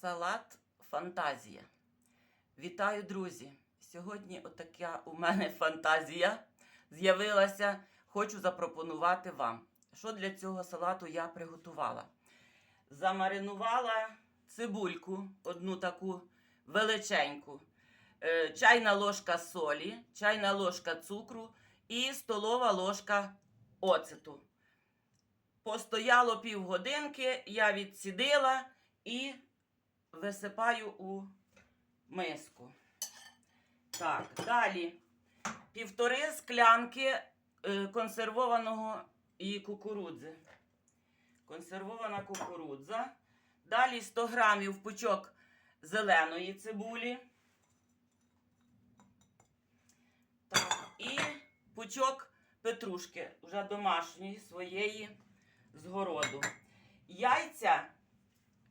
Салат Фантазія. Вітаю, друзі! Сьогодні отака у мене фантазія з'явилася. Хочу запропонувати вам. Що для цього салату я приготувала? Замаринувала цибульку, одну таку величеньку, е, чайна ложка солі, чайна ложка цукру і столова ложка оцету. Постояло півгодинки, я відсідила і висипаю у миску. Так, далі півтори склянки е, консервованого і кукурудзи. Консервована кукурудза. Далі 100 грамів пучок зеленої цибулі. Так, і пучок петрушки, вже домашньої своєї з городу. Яйця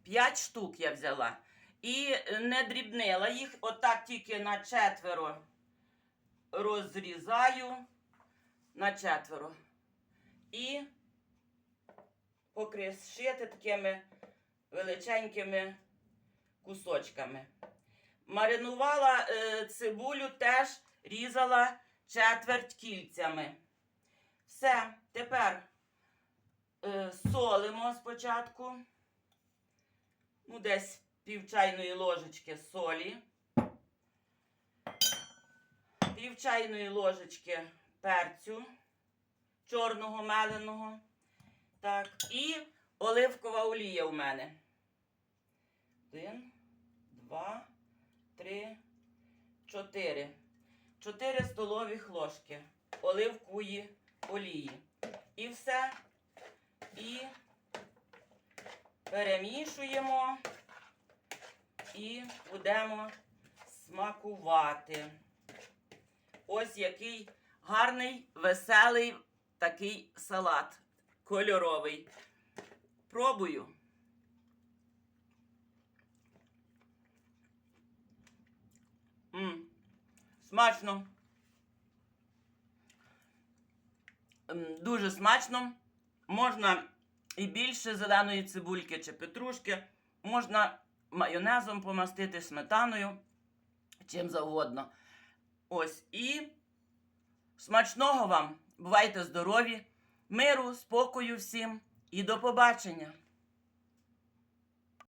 5 штук я взяла. І не дрібнила їх, отак тільки на четверо розрізаю на четверо. І покришити такими величенькими кусочками. Маринувала е, цибулю, теж різала четверть кільцями. Все, тепер е, солимо спочатку. Ну, десь пів чайної ложечки солі, пів чайної ложечки перцю чорного меленого. Так, і оливкова олія у мене. Один, два, три, чотири. Чотири столові ложки оливкової олії. І все. І перемішуємо і будемо смакувати. Ось який гарний, веселий такий салат кольоровий. Пробую. М, смачно. М, Дуже смачно. Можна і більше зеленої цибульки чи петрушки. Можна майонезом помастити сметаною, чим завгодно. Ось і смачного вам! Бувайте здорові, миру, спокою всім і до побачення!